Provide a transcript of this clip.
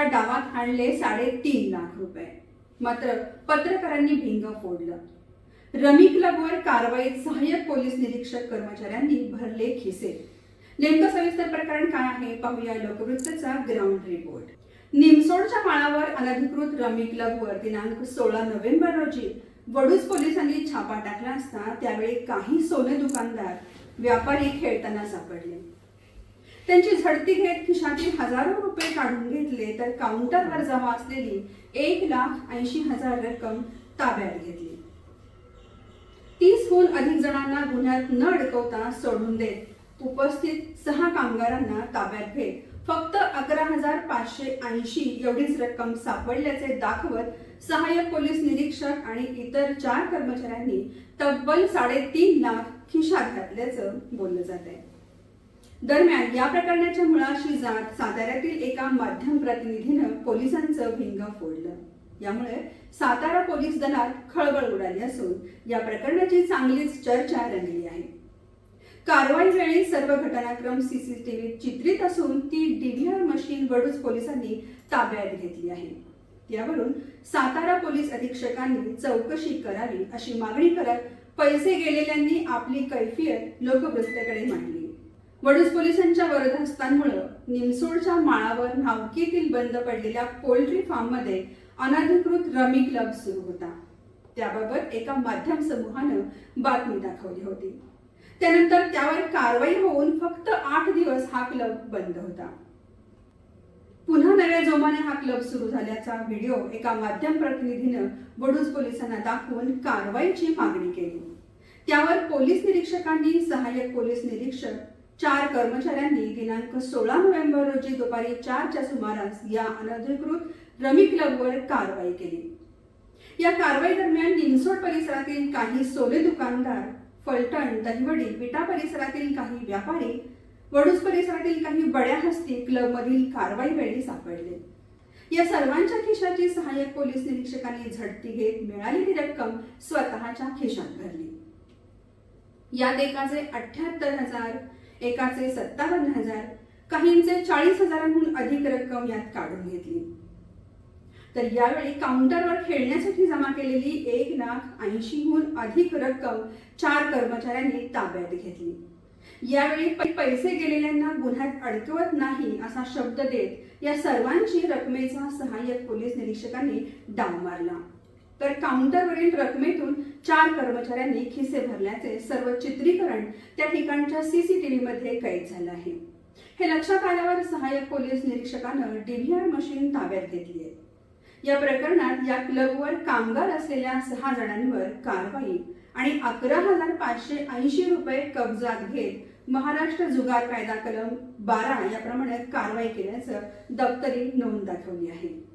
एका डावात आणले साडेतीन लाख रुपये. मात्र पत्रकारांनी भिंग फोडलं. रमी क्लबवर कारवाईत सहाय्यक पोलीस निरीक्षक कर्मचाऱ्यांनी भरले खिसे. नेमकं सविस्तर प्रकरण काय आहे पाहूया लोकवृत्तचा ग्राउंड रिपोर्ट. निमसोडच्या माळावर अनधिकृत रमी क्लबवर दिनांक सोळा नोव्हेंबर रोजी वडूज पोलिसांनी छापा टाकला असता त्यावेळी काही सोने दुकानदार व्यापारी खेळताना सापडले. त्यांची झडती घेत खिशातील हजारो रुपये काढून घेतले तर काउंटरवर जमा असलेली एक लाख ऐंशी हजार रक्कम ताब्यात घेतली. तीसहून अधिक जणांना गुन्ह्यात न अडकवता सोडून देत उपस्थित सहा कामगारांना ताब्यात घेत फक्त अकरा हजार पाचशे ऐंशी एवढीच रक्कम सापडल्याचे दाखवत सहाय्यक पोलीस निरीक्षक आणि इतर चार कर्मचाऱ्यांनी तब्बल साडेतीन लाख खिशात घातल्याचं बोललं जात आहे दरम्यान या प्रकरणाच्या मुळाशी जात साताऱ्यातील एका माध्यम प्रतिनिधीनं पोलिसांचं भिंग फोडलं. यामुळे सातारा पोलीस दलात खळबळ उडाली असून या प्रकरणाची चांगलीच चर्चा रंगली आहे. कारवाई वेळी सर्व घटनाक्रम सीसीटीव्ही चित्रित असून ती डीव्हीआर मशीन वडूज पोलिसांनी ताब्यात घेतली आहे. यावरून सातारा पोलीस अधीक्षकांनी चौकशी करावी अशी मागणी करत पैसे गेलेल्यांनी आपली कैफियत लोकवृत्तेकडे मांडली. वडूज पोलिसांच्या वरदहस्तांमुळे निमसोडच्या माळावर नावकीतील बंद पडलेल्या पोल्ट्री फार्ममध्ये अनधिकृत रमी क्लब सुरू होता. त्याबाबत एका माध्यम समूहानं बातमी दाखवली होती. त्यानंतर त्यावर कारवाई होऊन फक्त आठ दिवस हा क्लब बंद होता. पुन्हा नव्या जोमाने हा क्लब सुरू झाल्याचा व्हिडिओ एका माध्यम प्रतिनिधीनं वडूज पोलिसांना दाखवून कारवाईची मागणी केली. त्यावर पोलीस निरीक्षकांनी सहाय्यक पोलीस निरीक्षक चार कर्मचाऱ्यांनी दिनांक सोळा नोव्हेंबर रोजी दुपारी चारच्या सुमारास या अनधिकृत रमी क्लबवर कारवाई केली. या कारवाई दरम्यान निमसोड परिसरातील काही सोने दुकानदार फलटण दहिवडी विटा परिसरातील काही व्यापारी वडूस परिसरातील काही बड्या हस्ती क्लबमधील कारवाई वेळी सापडले. या सर्वांच्या खिशाची सहाय्यक पोलीस निरीक्षकांनी झडती घेत मिळालेली रक्कम स्वतःच्या खिशात भरली. यात एकाचे अठ्याहत्तर हजार एकाचे सत्तावन्न हजार काहींचे चाळीस हजारांहून अधिक रक्कम यात काढून घेतली. तर यावेळी काउंटरवर खेळण्यासाठी जमा केलेली एक लाख ऐंशीहून अधिक रक्कम चार कर्मचाऱ्यांनी ताब्यात घेतली. यावेळी पैसे गेलेल्यांना गुन्ह्यात अडकवत नाही असा शब्द देत या सर्वांची रकमेचा सहाय्यक पोलीस निरीक्षकांनी डाव मारला. तर काउंटरवरील रकमेतून चार कर्मचाऱ्यांनी खिसे भरल्याचे सर्व चित्रीकरण त्या ठिकाणच्या सीसीटीव्ही मध्ये कैद झालं आहे. हे लक्षात आल्यावर सहाय्यक पोलीस निरीक्षकानं डीव्हीआर मशीन ताब्यात घेतली आहे. या प्रकरणात या क्लबवर कामगार असलेल्या सहा जणांवर कारवाई आणि अकरा हजार पाचशे ऐंशी रुपये कब्जात घेत महाराष्ट्र जुगार कायदा कलम बारा याप्रमाणे कारवाई केल्याचं दप्तरी नोंद दाखवली आहे.